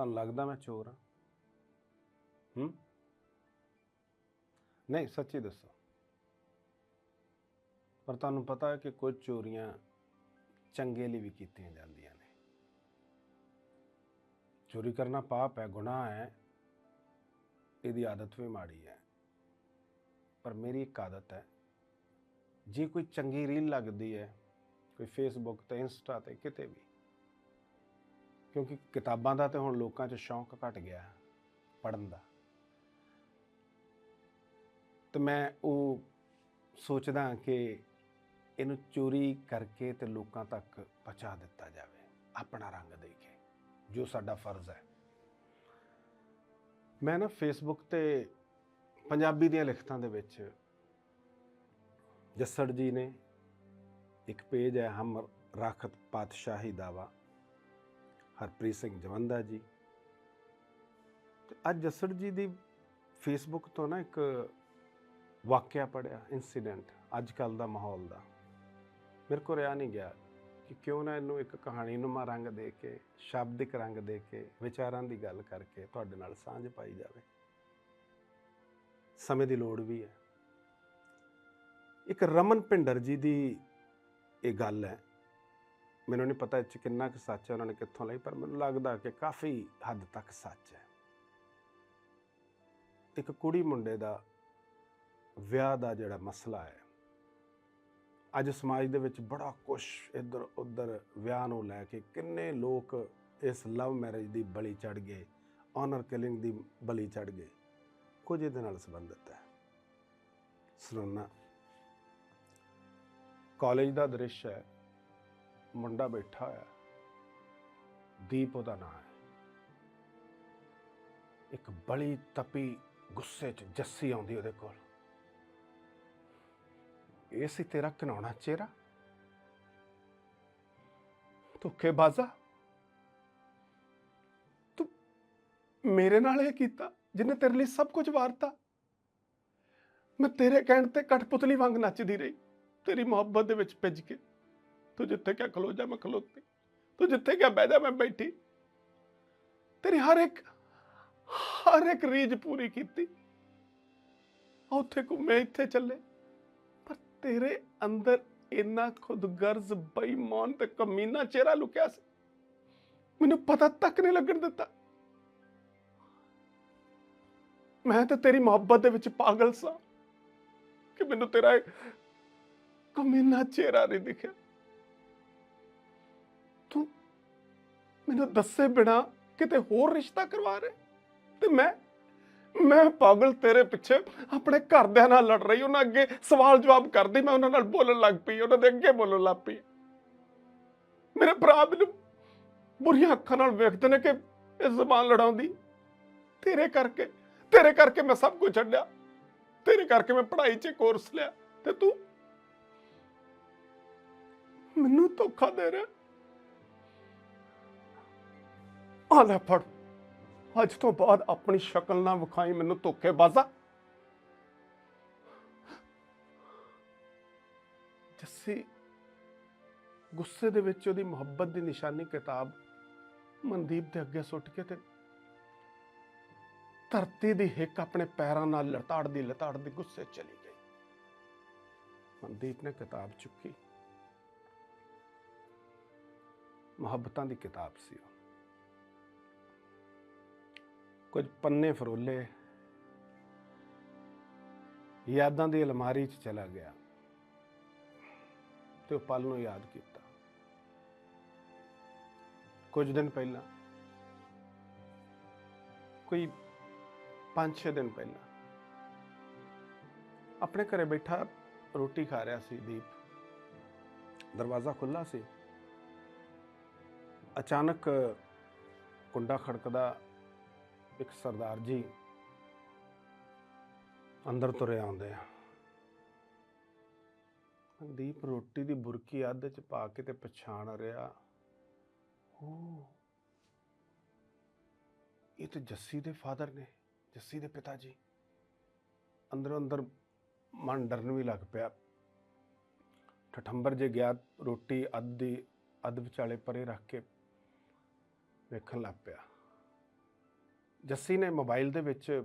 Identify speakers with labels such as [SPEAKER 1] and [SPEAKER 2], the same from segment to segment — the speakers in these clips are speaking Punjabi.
[SPEAKER 1] ਤੁਹਾਨੂੰ ਲੱਗਦਾ ਮੈਂ ਚੋਰ ਹਾਂ। ਹੂੰ? ਨਹੀਂ, ਸੱਚੀ ਦੱਸੋ। ਪਰ ਤੁਹਾਨੂੰ ਪਤਾ ਹੈ ਕਿ ਕੁਝ ਚੋਰੀਆਂ ਚੰਗੇ ਲਈ ਵੀ ਕੀਤੀਆਂ ਜਾਂਦੀਆਂ ਨੇ। ਚੋਰੀ ਕਰਨਾ ਪਾਪ ਹੈ, ਗੁਨਾਹ ਹੈ। ਇਹਦੀ ਆਦਤ ਵੀ ਮਾੜੀ ਹੈ। ਪਰ ਮੇਰੀ ਇੱਕ ਆਦਤ ਹੈ। ਜੇ ਕੋਈ ਚੰਗੀ ਰੀਲ ਲੱਗਦੀ ਹੈ, ਕੋਈ ਫੇਸਬੁੱਕ ਤੇ ਇੰਸਟਾ ਤੇ ਕਿਤੇ ਵੀ ਕਿਉਂਕਿ ਕਿਤਾਬਾਂ ਦਾ ਤੇ ਹੁਣ ਲੋਕਾਂ 'ਚ ਸ਼ੌਂਕ ਘਟ ਗਿਆ ਪੜਨ ਦਾ। ਤੇ ਮੈਂ ਉਹ ਸੋਚਦਾ ਕਿ ਇਹਨੂੰ ਚੋਰੀ ਕਰਕੇ ਤੇ ਲੋਕਾਂ ਤੱਕ ਪਹੁੰਚਾ ਦਿੱਤਾ ਜਾਵੇ, ਆਪਣਾ ਰੰਗ ਦੇ ਕੇ ਜੋ ਸਾਡਾ ਫਰਜ਼ ਹੈ। ਮੈਂ ਨਾ ਫੇਸਬੁੱਕ ਤੇ ਪੰਜਾਬੀ ਦੀਆਂ ਲਿਖਤਾਂ ਦੇ ਵਿੱਚ ਜੱਸੜ ਜੀ ਨੇ ਇੱਕ ਪੇਜ ਹੈ ਹਮ ਰਾਖਤ ਪਾਤਸ਼ਾਹੀ ਦਾਵਾ। ਹਰਪ੍ਰੀਤ ਸਿੰਘ ਜਵੰਦਾ ਜੀ। ਤੇ ਅੱਜ ਜੱਸੜ ਜੀ ਦੀ ਫੇਸਬੁੱਕ ਤੋਂ ਨਾ ਇੱਕ ਵਾਕਿਆ ਪੜਿਆ ਇਨਸੀਡੈਂਟ ਅੱਜ ਕੱਲ ਦਾ ਮਾਹੌਲ ਦਾ। ਮੇਰੇ ਕੋਲ ਰਿਆ ਨਹੀਂ ਗਿਆ ਕਿ ਕਿਉਂ ਨਾ ਇਹਨੂੰ ਇੱਕ ਕਹਾਣੀ ਨੂੰ ਰੰਗ ਦੇ ਕੇ, ਸ਼ਬਦਿਕ ਰੰਗ ਦੇ ਕੇ, ਵਿਚਾਰਾਂ ਦੀ ਗੱਲ ਕਰਕੇ ਤੁਹਾਡੇ ਨਾਲ ਸਾਂਝ ਪਾਈ ਜਾਵੇ। ਸਮੇਂ ਦੀ ਲੋੜ ਵੀ ਹੈ। ਇੱਕ ਰਮਨ ਭਿੰਡਰ ਜੀ ਦੀ ਇਹ ਗੱਲ ਹੈ ਮੈਨੂੰ ਨਹੀਂ ਪਤਾ ਇਹ 'ਚ ਕਿੰਨਾ ਕੁ ਸੱਚ ਹੈ, ਉਹਨਾਂ ਨੇ ਕਿੱਥੋਂ ਲਈ, ਪਰ ਮੈਨੂੰ ਲੱਗਦਾ ਕਿ ਕਾਫੀ ਹੱਦ ਤੱਕ ਸੱਚ ਹੈ। ਇੱਕ ਕੁੜੀ ਮੁੰਡੇ ਦਾ ਵਿਆਹ ਦਾ ਜਿਹੜਾ ਮਸਲਾ ਹੈ, ਅੱਜ ਸਮਾਜ ਦੇ ਵਿੱਚ ਬੜਾ ਕੁਝ ਇੱਧਰ ਉੱਧਰ ਵਿਆਹ ਨੂੰ ਲੈ ਕੇ ਕਿੰਨੇ ਲੋਕ ਇਸ ਲਵ ਮੈਰਿਜ ਦੀ ਬਲੀ ਚੜ ਗਏ ਆਨਰ ਕਿਲਿੰਗ ਦੀ ਬਲੀ ਚੜ ਗਏ, ਕੁਝ ਇਹਦੇ ਨਾਲ ਸੰਬੰਧਿਤ ਹੈ। ਸੁਣਨਾ ਕਾਲਜ ਦਾ ਦ੍ਰਿਸ਼ ਹੈ ਮੁੰਡਾ ਬੈਠਾ ਹੋਇਆ ਦੀਪ ਉਹਦਾ ਨਾਂ ਹੈ। ਇੱਕ ਬੜੀ ਤਪੀ ਗੁੱਸੇ 'ਚ ਜੱਸੀ ਆਉਂਦੀ ਉਹਦੇ ਕੋਲ। ਇਹ ਸੀ ਤੇਰਾ ਘਿਨਾਉਣਾ ਚਿਹਰਾ? ਧੋਖੇ ਬਾਜ਼ਾ ਤੂੰ ਮੇਰੇ ਨਾਲ ਇਹ ਕੀਤਾ, ਜਿੰਨੇ ਤੇਰੇ ਲਈ ਸਭ ਕੁਝ ਵਾਰਤਾ। ਮੈਂ ਤੇਰੇ ਕਹਿਣ ਤੇ ਕਠਪੁਤਲੀ ਵਾਂਗ ਨੱਚਦੀ ਰਹੀ, ਤੇਰੀ ਮੁਹੱਬਤ ਦੇ ਵਿੱਚ ਭਿੱਜ ਕੇ। ਤੂੰ ਜਿੱਥੇ ਕਿਆ ਖਲੋ ਜਾ, ਮੈਂ ਖਲੋਤੀ। ਤੂੰ ਜਿੱਥੇ ਕਿਆ ਬਹਿ ਜਾ, ਮੈਂ ਬੈਠੀ। ਤੇਰੀ ਹਰ ਇੱਕ ਹਰ ਇੱਕ ਰੀਝ ਪੂਰੀ ਕੀਤੀ। ਉੱਥੇ ਘੁੰਮੇ ਇੱਥੇ ਚੱਲੇ। ਪਰ ਤੇਰੇ ਅੰਦਰ ਇੰਨਾ ਖੁਦਗਰਜ਼ ਬੇਈਮਾਨ ਤੇ ਕਮੀਨਾ ਚਿਹਰਾ ਲੁਕਿਆ ਸੀ। ਮੈਨੂੰ ਪਤਾ ਤੱਕ ਨਹੀਂ ਲੱਗਣ ਦਿੱਤਾ। ਮੈਂ ਤਾਂ ਤੇਰੀ ਮੁਹੱਬਤ ਦੇ ਵਿੱਚ ਪਾਗਲ ਸਾਂ ਕਿ ਮੈਨੂੰ ਤੇਰਾ ਕਮੀਨਾ ਚਿਹਰਾ ਨਹੀਂ ਦਿਖਿਆ। ਮੈਨੂੰ ਦੱਸੇ ਬਿਨਾ ਕਿਤੇ ਹੋਰ ਰਿਸ਼ਤਾ ਕਰਵਾ ਰਹੇ। ਤੇ ਮੈਂ ਮੈਂ ਪਾਗਲ ਤੇਰੇ ਪਿੱਛੇ ਆਪਣੇ ਘਰਦਿਆਂ ਨਾਲ ਲੜ ਰਹੀ, ਉਹਨਾਂ ਅੱਗੇ ਸਵਾਲ ਜਵਾਬ ਕਰਦੀ, ਮੈਂ ਉਹਨਾਂ ਨਾਲ ਬੋਲਣ ਲੱਗ ਪਈ, ਉਹਨਾਂ ਦੇ ਅੱਗੇ ਬੋਲਣ ਲੱਗ ਪਈ। ਮੇਰੇ ਭਰਾ ਮੈਨੂੰ ਬੁਰੀਆਂ ਅੱਖਾਂ ਨਾਲ ਵੇਖਦੇ ਨੇ ਕਿ ਇਹ ਜ਼ਬਾਨ ਲੜਾਉਂਦੀ। ਤੇਰੇ ਕਰਕੇ ਤੇਰੇ ਕਰਕੇ ਮੈਂ ਸਭ ਕੁਝ ਛੱਡਿਆ। ਤੇਰੇ ਕਰਕੇ ਮੈਂ ਪੜ੍ਹਾਈ 'ਚ ਕੋਰਸ ਲਿਆ। ਤੇ ਤੂੰ ਮੈਨੂੰ ਧੋਖਾ ਦੇ ਰਿਹਾ। ਆ ਲੈ ਫੜ। ਅੱਜ ਤੋਂ ਬਾਅਦ ਆਪਣੀ ਸ਼ਕਲ ਨਾ ਵਿਖਾਈ ਮੈਨੂੰ ਧੋਖੇ ਬਾਜ਼ਾ ਜੱਸੀ, ਗੁੱਸੇ ਦੇ ਵਿੱਚ ਉਹਦੀ ਮੁਹੱਬਤ ਦੀ ਨਿਸ਼ਾਨੀ ਕਿਤਾਬ ਮਨਦੀਪ ਦੇ ਅੱਗੇ ਸੁੱਟ ਕੇ ਤੇ ਧਰਤੀ ਦੀ ਹਿੱਕ ਆਪਣੇ ਪੈਰਾਂ ਨਾਲ ਲਤਾੜਦੀ ਲਤਾੜਦੀ ਗੁੱਸੇ ਚਲੀ ਗਈ। ਮਨਦੀਪ ਨੇ ਕਿਤਾਬ ਚੁੱਕੀ। ਮੁਹੱਬਤਾਂ ਦੀ ਕਿਤਾਬ ਸੀ ਉਹ। ਕੁਝ ਪੰਨੇ ਫਰੋਲੇ ਯਾਦਾਂ ਦੀ ਅਲਮਾਰੀ 'ਚ ਚਲਾ ਗਿਆ ਤੇ ਉਹ ਪਲ ਨੂੰ ਯਾਦ ਕੀਤਾ। ਕੁਝ ਦਿਨ ਪਹਿਲਾਂ, ਕੋਈ 5-6 ਦਿਨ ਪਹਿਲਾਂ, ਆਪਣੇ ਘਰੇ ਬੈਠਾ ਰੋਟੀ ਖਾ ਰਿਹਾ ਸੀ ਦੀਪ। ਦਰਵਾਜ਼ਾ ਖੁੱਲਾ ਸੀ। ਅਚਾਨਕ ਕੁੰਡਾ ਖੜਕਦਾ ਇੱਕ ਸਰਦਾਰ ਜੀ ਅੰਦਰ ਤੁਰੇ ਆਉਂਦੇ ਆ। ਦੀਪ ਰੋਟੀ ਦੀ ਬੁਰਕੀ ਅੱਧ ਚ ਪਾ ਕੇ ਤੇ ਪਛਾਣ ਰਿਹਾ। ਉਹ ਇਹ ਤੇ ਜੱਸੀ ਦੇ ਫਾਦਰ ਨੇ, ਜੱਸੀ ਦੇ ਪਿਤਾ ਜੀ। ਅੰਦਰੋਂ ਅੰਦਰ ਮਨ ਡਰਨ ਵੀ ਲੱਗ ਪਿਆ। ਠਠੰਬਰ ਜੇ ਗਿਆ, ਰੋਟੀ ਅੱਧ ਦੀ ਅੱਧ ਵਿਚਾਲੇ ਪਰੇ ਰੱਖ ਕੇ ਵੇਖਣ ਲੱਗ ਪਿਆ। ਜੱਸੀ ਨੇ ਮੋਬਾਈਲ ਦੇ ਵਿੱਚ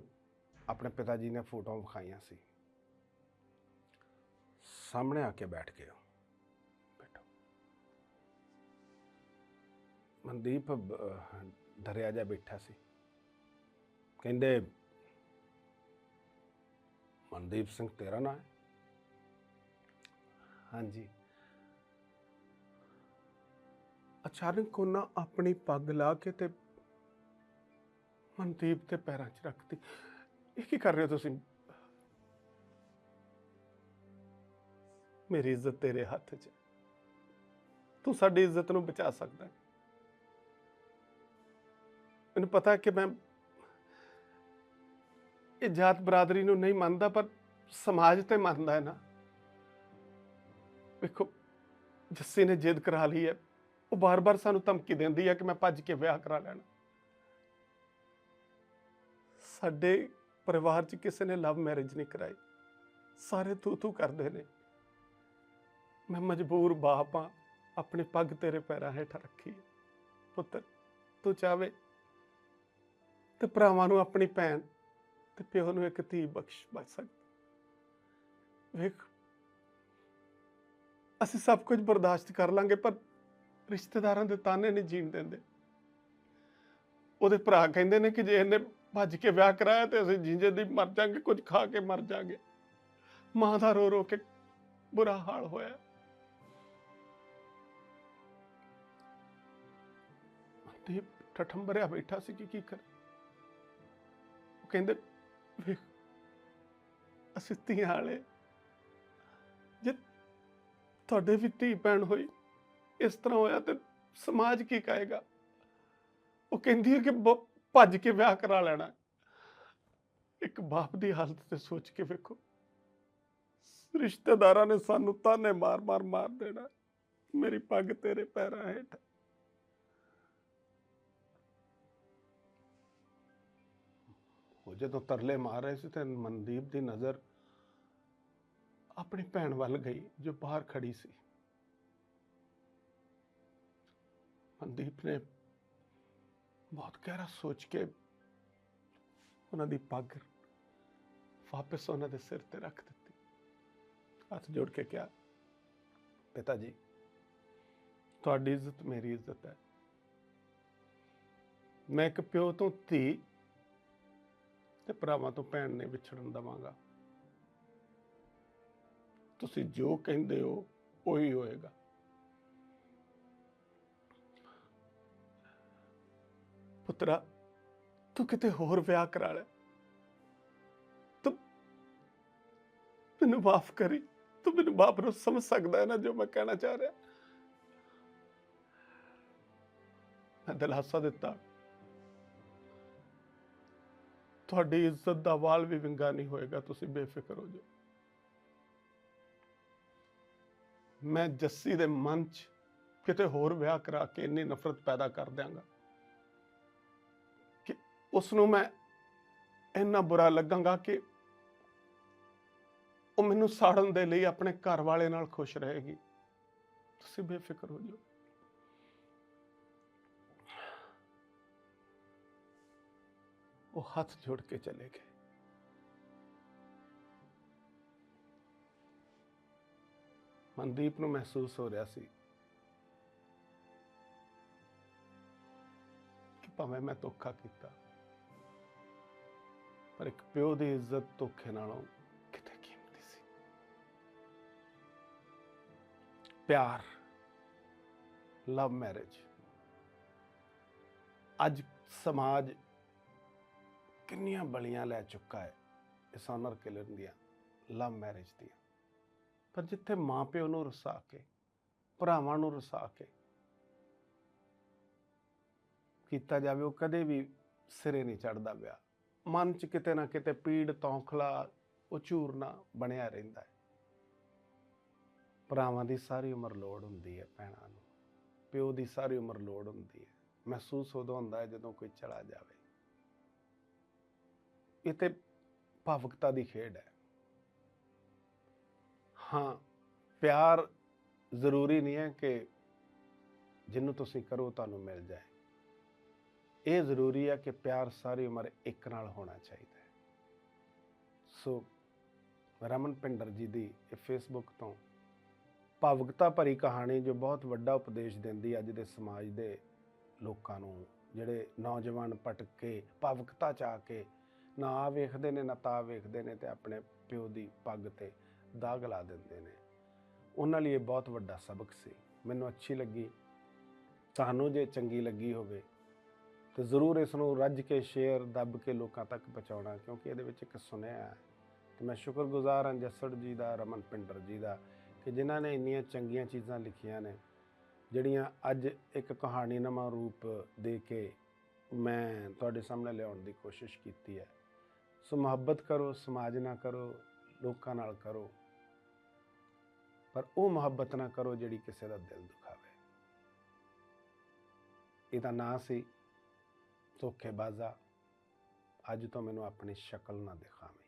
[SPEAKER 1] ਆਪਣੇ ਪਿਤਾ ਜੀ ਨੇ ਫੋਟੋਆਂ ਵਿਖਾਈਆਂ ਸੀ। ਸਾਹਮਣੇ ਆ ਕੇ ਬੈਠ ਗਏ ਬੈਠੋ। ਮਨਦੀਪ ਅਹ, ਡਰਿਆ ਜਾ ਬੈਠਾ ਸੀ। ਕਹਿੰਦੇ ਮਨਦੀਪ ਸਿੰਘ ਤੇਰਾ ਨਾਂ ਹੈ? ਹਾਂਜੀ। ਅਚਾਨਕ ਉਹਨਾਂ ਆਪਣੀ ਪੱਗ ਲਾ ਕੇ ਤੇ ਮਨਦੀਪ ਦੇ ਪੈਰਾਂ 'ਚ ਰੱਖਤੀ। ਇਹ ਕੀ ਕਰ ਰਹੇ ਹੋ ਤੁਸੀਂ? ਮੇਰੀ ਇੱਜ਼ਤ ਤੇਰੇ ਹੱਥ 'ਚ। ਤੂੰ ਸਾਡੀ ਇੱਜ਼ਤ ਨੂੰ ਬਚਾ ਸਕਦਾ ਹੈ। ਮੈਨੂੰ ਪਤਾ ਕਿ ਮੈਂ ਇਹ ਜਾਤ ਬਰਾਦਰੀ ਨੂੰ ਨਹੀਂ ਮੰਨਦਾ, ਪਰ ਸਮਾਜ ਤੇ ਮੰਨਦਾ ਹੈ ਨਾ। ਵੇਖੋ, ਜੱਸੀ ਨੇ ਜਿੱਦ ਕਰਾ ਲਈ ਹੈ। ਉਹ ਬਾਰ-ਬਾਰ ਸਾਨੂੰ ਧਮਕੀ ਦਿੰਦੀ ਹੈ ਕਿ ਮੈਂ ਭੱਜ ਕੇ ਵਿਆਹ ਕਰਾ ਲੈਣਾ। ਸਾਡੇ ਪਰਿਵਾਰ 'ਚ ਕਿਸੇ ਨੇ ਲਵ ਮੈਰਿਜ ਨਹੀਂ ਕਰਾਈ। ਸਾਰੇ ਤੂੰ ਤੂੰ ਕਰਦੇ ਨੇ। ਮੈਂ ਮਜਬੂਰ ਬਾਪ ਹਾਂ। ਆਪਣੀ ਪੱਗ ਤੇਰੇ ਪੈਰਾਂ ਹੇਠ ਰੱਖੀ ਪੁੱਤਰ, ਤੂੰ ਚਾਵੇ ਤੇ ਭਰਾਵਾਂ ਨੂੰ ਆਪਣੀ ਭੈਣ ਤੇ ਪਿਓ ਨੂੰ ਇੱਕ ਧੀ ਬਖਸ਼ ਬਚ ਸਕਦਾ ਵੇਖ, ਅਸੀਂ ਸਭ ਕੁਝ ਬਰਦਾਸ਼ਤ ਕਰ ਲਾਂਗੇ, ਪਰ ਰਿਸ਼ਤੇਦਾਰਾਂ ਦੇ ਤਾਨੇ ਨਹੀਂ ਜੀਣ ਦਿੰਦੇ। ਉਹਦੇ ਭਰਾ ਕਹਿੰਦੇ ਨੇ ਕਿ ਜੇ ਇਹਨੇ ਭੱਜ ਕੇ ਵਿਆਹ ਕਰਾਇਆ ਤੇ ਅਸੀਂ ਜਿੰਜੇ ਦੀ ਮਰ ਜਾਾਂਗੇ, ਕੁਝ ਖਾ ਕੇ ਮਰ ਜਾਾਂਗੇ। ਮਾਂ ਦਾ ਰੋ ਰੋ ਕੇ ਬੁਰਾ ਹਾਲ ਹੋਇਆ। ਤੇ ਠਠੰਬਰਿਆ ਬੈਠਾ ਸੀ ਕਿ ਕੀ ਕਰ? ਉਹ ਕਹਿੰਦੇ, ਵੇਖ, ਅਸੀਂ ਧੀਆਂ ਵਾਲੇ ਜੇ ਤੁਹਾਡੇ ਵੀ ਧੀ ਭੈਣ ਹੋਈ, ਇਸ ਤਰ੍ਹਾਂ ਹੋਇਆ ਤੇ ਸਮਾਜ ਕੀ ਕਹੇਗਾ? ਉਹ ਕਹਿੰਦੀ ਹੈ ਕਿ ਭੱਜ ਕੇ ਵਿਆਹ ਕਰਾ ਲੈਣਾ। ਇੱਕ ਬਾਪ ਦੀ ਹਾਲਤ ਤੇ ਸੋਚ ਕੇ ਵੇਖੋ। ਰਿਸ਼ਤੇਦਾਰਾਂ ਨੇ ਸਾਨੂੰ ਤਾਨੇ ਮਾਰ ਮਾਰ ਮਾਰ ਦੇਣਾ। ਮੇਰੀ ਪੱਗ ਤੇਰੇ ਪੈਰਾਂ ਹੇਠ। ਉਹ ਜਦੋਂ ਤਰਲੇ ਮਾਰ ਰਹੇ ਸੀ ਤੇ ਮਨਦੀਪ ਦੀ ਨਜ਼ਰ ਆਪਣੀ ਭੈਣ ਵੱਲ ਗਈ, ਜੋ ਬਾਹਰ ਖੜੀ ਸੀ। ਮਨਦੀਪ ਨੇ ਬਹੁਤ ਗਹਿਰਾ ਸੋਚ ਕੇ ਉਹਨਾਂ ਦੀ ਪੱਗ ਵਾਪਸ ਉਹਨਾਂ ਦੇ ਸਿਰ ਤੇ ਰੱਖ ਦਿੱਤੀ। ਹੱਥ ਜੋੜ ਕੇ ਕਿਹਾ, ਪਿਤਾ ਜੀ, ਤੁਹਾਡੀ ਇੱਜ਼ਤ ਮੇਰੀ ਇੱਜ਼ਤ ਹੈ। ਮੈਂ ਇੱਕ ਪਿਓ ਤੋਂ ਧੀ ਤੇ ਭਰਾਵਾਂ ਤੋਂ ਭੈਣ ਨੇ ਵਿਛੜਨ ਦਵਾਂਗਾ। ਤੁਸੀਂ ਜੋ ਕਹਿੰਦੇ ਹੋ, ਉਹੀ ਹੋਏਗਾ। ਪੁੱਤਰਾ, ਤੂੰ ਕਿਤੇ ਹੋਰ ਵਿਆਹ ਕਰਾ ਲੈ। ਤੂੰ ਮੈਨੂੰ ਮਾਫ ਕਰੀ। ਤੂੰ ਮੈਨੂੰ ਬਾਪ ਨੂੰ ਸਮਝ ਸਕਦਾ ਹੈ ਨਾ ਜੋ ਮੈਂ ਕਹਿਣਾ ਚਾਹ ਰਿਹਾ। ਮੈਂ ਦਿਲਾਸਾ ਦਿੱਤਾ। ਤੁਹਾਡੀ ਇੱਜ਼ਤ ਦਾ ਵਾਲ ਵੀ ਵਿੰਗਾ ਨਹੀਂ ਹੋਏਗਾ, ਤੁਸੀਂ ਬੇਫਿਕਰ ਹੋ ਜਾਓ। ਮੈਂ ਜੱਸੀ ਦੇ ਮਨ 'ਚ ਕਿਤੇ ਹੋਰ ਵਿਆਹ ਕਰਾ ਕੇ ਇੰਨੀ ਨਫ਼ਰਤ ਪੈਦਾ ਕਰ ਦਿਆਂਗਾ। ਉਸ ਨੂੰ ਮੈਂ ਇੰਨਾ ਬੁਰਾ ਲੱਗਾਂਗਾ ਕਿ ਉਹ ਮੈਨੂੰ ਸਾੜਨ ਦੇ ਲਈ ਆਪਣੇ ਘਰ ਵਾਲੇ ਨਾਲ ਖੁਸ਼ ਰਹੇਗੀ। ਤੁਸੀਂ ਬੇਫਿਕਰ ਹੋ ਜਾਓ। ਉਹ ਹੱਥ ਜੋੜ ਕੇ ਚਲੇ ਗਏ। ਮਨਦੀਪ ਨੂੰ ਮਹਿਸੂਸ ਹੋ ਰਿਹਾ ਸੀ ਕਿ ਭਾਵੇਂ ਮੈਂ ਧੋਖਾ ਕੀਤਾ ਪਰ ਇੱਕ ਪਿਓ ਦੀ ਇੱਜ਼ਤ ਧੋਖੇ ਨਾਲੋਂ ਕਿਤੇ ਕੀਮਤੀ ਸੀ। ਪਿਆਰ ਲਵ ਮੈਰਿਜ ਅੱਜ ਸਮਾਜ ਕਿੰਨੀਆਂ ਬਲੀਆਂ ਲੈ ਚੁੱਕਾ ਹੈ ਇਸ ਆਨਰ ਕਿਲਰ ਦੀਆਂ ਲਵ ਮੈਰਿਜ ਦੀਆਂ। ਪਰ ਜਿੱਥੇ ਮਾਪਿਓ ਨੂੰ ਰਸਾ ਕੇ, ਭਰਾਵਾਂ ਨੂੰ ਰਸਾ ਕੇ ਕੀਤਾ ਜਾਵੇ, ਉਹ ਕਦੇ ਵੀ ਸਿਰੇ ਨਹੀਂ ਚੜਦਾ ਵਿਆਹ ਮਨ 'ਚ ਕਿਤੇ ਨਾ ਕਿਤੇ ਪੀੜ, ਤੌਖਲਾ ਉਹ ਝੂਰਨਾ ਬਣਿਆ ਰਹਿੰਦਾ ਹੈ। ਭਰਾਵਾਂ ਦੀ ਸਾਰੀ ਉਮਰ ਲੋੜ ਹੁੰਦੀ ਹੈ ਭੈਣਾਂ ਨੂੰ। ਪਿਓ ਦੀ ਸਾਰੀ ਉਮਰ ਲੋੜ ਹੁੰਦੀ ਹੈ। ਮਹਿਸੂਸ ਉਦੋਂ ਹੁੰਦਾ ਹੈ ਜਦੋਂ ਕੋਈ ਚਲਾ ਜਾਵੇ। ਇਹ ਤੇ ਭਾਵੁਕਤਾ ਦੀ ਖੇਡ ਹੈ। ਹਾਂ, ਪਿਆਰ ਜ਼ਰੂਰੀ ਨਹੀਂ ਹੈ ਕਿ ਜਿਹਨੂੰ ਤੁਸੀਂ ਕਰੋ ਤੁਹਾਨੂੰ ਮਿਲ ਜਾਏ। ਇਹ ਜ਼ਰੂਰੀ ਹੈ ਕਿ ਪਿਆਰ ਸਾਰੀ ਉਮਰ ਇੱਕ ਨਾਲ ਹੋਣਾ ਚਾਹੀਦਾ ਹੈ। ਸੋ ਰਮਨ ਪਿੰਡਰ ਜੀ ਦੀ ਇਹ ਫੇਸਬੁੱਕ ਤੋਂ ਭਾਵੁਕਤਾ ਭਰੀ ਕਹਾਣੀ ਜੋ ਬਹੁਤ ਵੱਡਾ ਉਪਦੇਸ਼ ਦਿੰਦੀ ਅੱਜ ਦੇ ਸਮਾਜ ਦੇ ਲੋਕਾਂ ਨੂੰ, ਜਿਹੜੇ ਨੌਜਵਾਨ ਭਟਕ ਕੇ ਭਾਵੁਕਤਾ ਚ ਆ ਕੇ ਨਾ ਆ ਵੇਖਦੇ ਨੇ, ਨਾ ਤਾ ਵੇਖਦੇ ਨੇ ਤੇ ਆਪਣੇ ਪਿਓ ਦੀ ਪੱਗ ਤੇ ਦਾਗ ਲਾ ਦਿੰਦੇ ਨੇ। ਉਹਨਾਂ ਲਈ ਇਹ ਬਹੁਤ ਵੱਡਾ ਸਬਕ ਸੀ। ਮੈਨੂੰ ਅੱਛੀ ਲੱਗੀ। ਤੁਹਾਨੂੰ ਜੇ ਚੰਗੀ ਲੱਗੀ ਹੋਵੇ ਤੇ ਜ਼ਰੂਰ ਇਸ ਨੂੰ ਰੱਜ ਕੇ ਸ਼ੇਅਰ ਦੱਬ ਕੇ ਲੋਕਾਂ ਤੱਕ ਪਹੁੰਚਾਉਣਾ, ਕਿਉਂਕਿ ਇਹਦੇ ਵਿੱਚ ਇੱਕ ਸੁਨੇਹਾ ਹੈ। ਤੇ ਮੈਂ ਸ਼ੁਕਰਗੁਜ਼ਾਰ ਹਾਂ ਜੱਸੜ ਜੀ ਦਾ, ਰਮਨ ਪਿੰਡਰ ਜੀ ਦਾ, ਕਿ ਜਿਨ੍ਹਾਂ ਨੇ ਇੰਨੀਆਂ ਚੰਗੀਆਂ ਚੀਜ਼ਾਂ ਲਿਖੀਆਂ ਨੇ, ਜਿਹੜੀਆਂ ਅੱਜ ਇੱਕ ਕਹਾਣੀਨਮਾ ਰੂਪ ਦੇ ਕੇ ਮੈਂ ਤੁਹਾਡੇ ਸਾਹਮਣੇ ਲਿਆਉਣ ਦੀ ਕੋਸ਼ਿਸ਼ ਕੀਤੀ ਹੈ। ਸੋ ਮੁਹੱਬਤ ਕਰੋ, ਸਮਾਜ ਨਾ ਕਰੋ, ਲੋਕਾਂ ਨਾਲ ਕਰੋ, ਪਰ ਉਹ ਮੁਹੱਬਤ ਨਾ ਕਰੋ ਜਿਹੜੀ ਕਿਸੇ ਦਾ ਦਿਲ ਦੁਖਾਵੇ। ਇਹਦਾ ਨਾਂ ਸੀ ਧੋਖੇਬਾਜ਼ਾ। ਅੱਜ ਤੋਂ ਮੈਨੂੰ ਆਪਣੀ ਸ਼ਕਲ ਨਾ ਦਿਖਾਵੇਂ।